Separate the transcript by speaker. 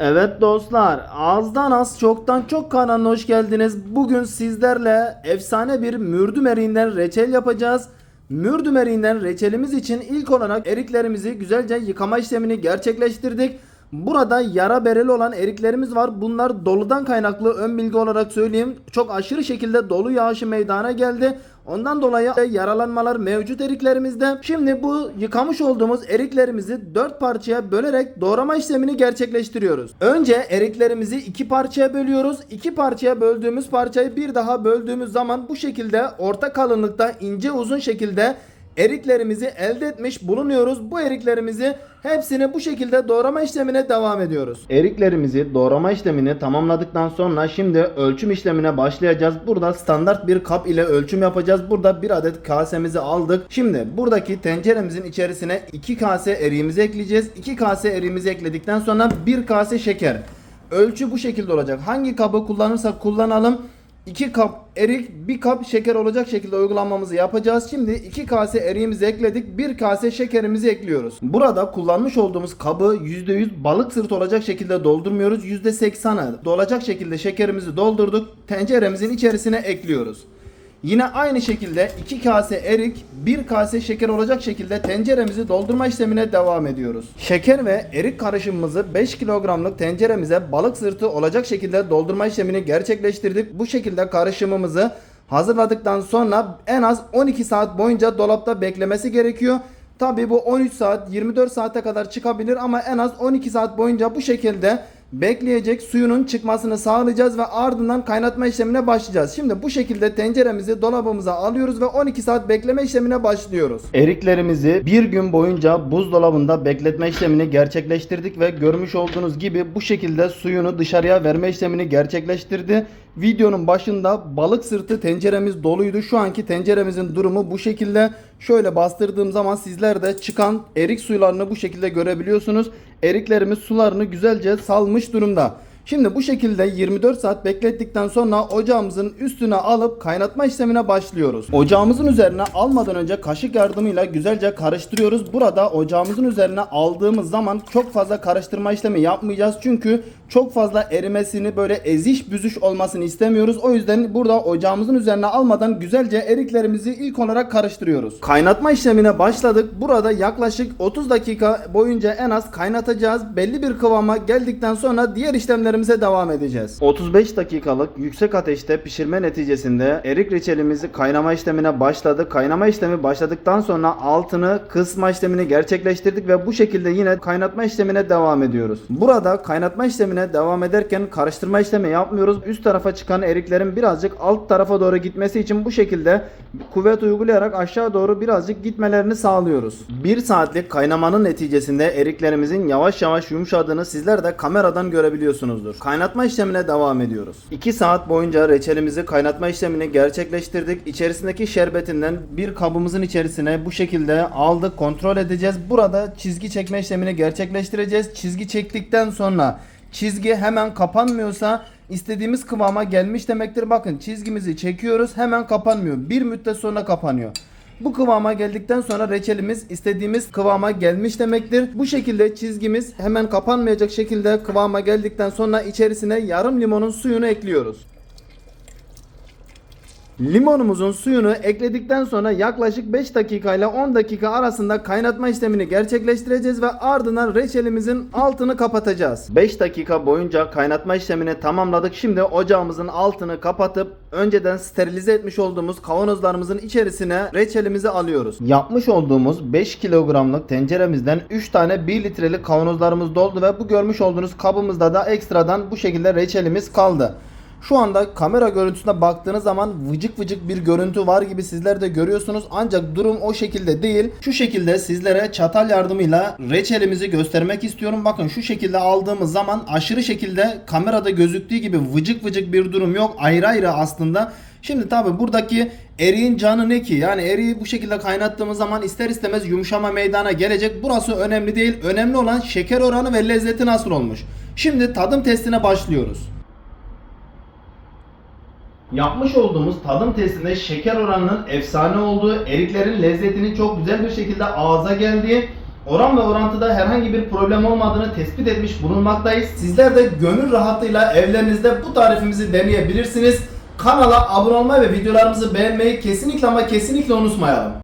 Speaker 1: Evet dostlar, ağızdan az çoktan çok kanalına hoş geldiniz. Bugün sizlerle efsane bir mürdüm eriğinden reçel yapacağız. Mürdüm eriğinden reçelimiz için ilk olarak eriklerimizi güzelce yıkama işlemini gerçekleştirdik. Burada yara bereli olan eriklerimiz var. Bunlar doludan kaynaklı ön bilgi olarak söyleyeyim. Çok aşırı şekilde dolu yağışı meydana geldi. Ondan dolayı yaralanmalar mevcut eriklerimizde. Şimdi bu yıkamış olduğumuz eriklerimizi 4 parçaya bölerek doğrama işlemini gerçekleştiriyoruz. Önce eriklerimizi 2 parçaya bölüyoruz. 2 parçaya böldüğümüz parçayı bir daha böldüğümüz zaman bu şekilde orta kalınlıkta ince uzun şekilde eriklerimizi elde etmiş bulunuyoruz. Bu eriklerimizi hepsini bu şekilde doğrama işlemine devam ediyoruz. Eriklerimizi doğrama işlemini tamamladıktan sonra şimdi ölçüm işlemine başlayacağız. Burada standart bir kap ile ölçüm yapacağız. Burada bir adet kasemizi aldık. Şimdi buradaki tenceremizin içerisine 2 kase eriğimizi ekleyeceğiz. 2 kase eriğimizi ekledikten sonra 1 kase şeker. Ölçü bu şekilde olacak. Hangi kabı kullanırsak kullanalım 2 kap erik, 1 kap şeker olacak şekilde uygulamamızı yapacağız. Şimdi 2 kase eriğimizi ekledik. 1 kase şekerimizi ekliyoruz. Burada kullanmış olduğumuz kabı %100 balık sırtı olacak şekilde doldurmuyoruz. %80'ı dolacak şekilde şekerimizi doldurduk. Tenceremizin içerisine ekliyoruz. Yine aynı şekilde 2 kase erik, 1 kase şeker olacak şekilde tenceremizi doldurma işlemine devam ediyoruz. Şeker ve erik karışımımızı 5 kilogramlık tenceremize balık sırtı olacak şekilde doldurma işlemini gerçekleştirdik. Bu şekilde karışımımızı hazırladıktan sonra en az 12 saat boyunca dolapta beklemesi gerekiyor. Tabi bu 13 saat 24 saate kadar çıkabilir ama en az 12 saat boyunca bu şekilde bekleyecek suyunun çıkmasını sağlayacağız ve ardından kaynatma işlemine başlayacağız. Şimdi bu şekilde tenceremizi dolabımıza alıyoruz ve 12 saat bekleme işlemine başlıyoruz. Eriklerimizi bir gün boyunca buzdolabında bekletme işlemini gerçekleştirdik ve görmüş olduğunuz gibi bu şekilde suyunu dışarıya verme işlemini gerçekleştirdi. Videonun başında balık sırtı tenceremiz doluydu. Şu anki tenceremizin durumu bu şekilde. Şöyle bastırdığım zaman sizler de çıkan erik suylarını bu şekilde görebiliyorsunuz. Eriklerimiz sularını güzelce salmış durumda. Şimdi bu şekilde 24 saat beklettikten sonra ocağımızın üstüne alıp kaynatma işlemine başlıyoruz. Ocağımızın üzerine almadan önce kaşık yardımıyla güzelce karıştırıyoruz. Burada ocağımızın üzerine aldığımız zaman çok fazla karıştırma işlemi yapmayacağız. Çünkü çok fazla erimesini böyle eziş büzüş olmasını istemiyoruz. O yüzden burada ocağımızın üzerine almadan güzelce eriklerimizi ilk olarak karıştırıyoruz. Kaynatma işlemine başladık. Burada yaklaşık 30 dakika boyunca en az kaynatacağız. Belli bir kıvama geldikten sonra diğer işlemlerimize devam edeceğiz. 35 dakikalık yüksek ateşte pişirme neticesinde erik reçelimizi kaynama işlemine başladı. Kaynama işlemi başladıktan sonra altını kısma işlemini gerçekleştirdik ve bu şekilde yine kaynatma işlemine devam ediyoruz. Burada kaynatma işlemine devam ederken karıştırma işlemi yapmıyoruz. Üst tarafa çıkan eriklerin birazcık alt tarafa doğru gitmesi için bu şekilde kuvvet uygulayarak aşağı doğru birazcık gitmelerini sağlıyoruz. 1 saatlik kaynamanın neticesinde eriklerimizin yavaş yavaş yumuşadığını sizler de kameradan görebiliyorsunuzdur. Kaynatma işlemine devam ediyoruz. 2 saat boyunca reçelimizi kaynatma işlemini gerçekleştirdik. İçerisindeki şerbetinden bir kabımızın içerisine bu şekilde aldık kontrol edeceğiz. Burada çizgi çekme işlemini gerçekleştireceğiz. Çizgi çektikten sonra çizgi hemen kapanmıyorsa istediğimiz kıvama gelmiş demektir. Bakın çizgimizi çekiyoruz hemen kapanmıyor. Bir müddet sonra kapanıyor. Bu kıvama geldikten sonra reçelimiz istediğimiz kıvama gelmiş demektir. Bu şekilde çizgimiz hemen kapanmayacak şekilde kıvama geldikten sonra içerisine yarım limonun suyunu ekliyoruz. Limonumuzun suyunu ekledikten sonra yaklaşık 5 dakika ile 10 dakika arasında kaynatma işlemini gerçekleştireceğiz ve ardından reçelimizin altını kapatacağız. 5 dakika boyunca kaynatma işlemini tamamladık. Şimdi ocağımızın altını kapatıp önceden sterilize etmiş olduğumuz kavanozlarımızın içerisine reçelimizi alıyoruz. Yapmış olduğumuz 5 kilogramlık tenceremizden 3 tane 1 litrelik kavanozlarımız doldu ve bu görmüş olduğunuz kabımızda da ekstradan bu şekilde reçelimiz kaldı. Şu anda kamera görüntüsüne baktığınız zaman vıcık vıcık bir görüntü var gibi sizler de görüyorsunuz. Ancak durum o şekilde değil. Şu şekilde sizlere çatal yardımıyla reçelimizi göstermek istiyorum. Bakın şu şekilde aldığımız zaman aşırı şekilde kamerada gözüktüğü gibi vıcık vıcık bir durum yok. Ayrı ayrı aslında. Şimdi tabi buradaki eriğin canı ne ki? Yani eriği bu şekilde kaynattığımız zaman ister istemez yumuşama meydana gelecek. Burası önemli değil. Önemli olan şeker oranı ve lezzeti nasıl olmuş. Şimdi tadım testine başlıyoruz. Yapmış olduğumuz tadım testinde şeker oranının efsane olduğu, eriklerin lezzetinin çok güzel bir şekilde ağza geldiği, Oran ve orantıda herhangi bir problem olmadığını tespit etmiş bulunmaktayız. Sizler de gönül rahatlığıyla evlerinizde bu tarifimizi deneyebilirsiniz. Kanala abone olmayı ve videolarımızı beğenmeyi kesinlikle ama kesinlikle unutmayalım.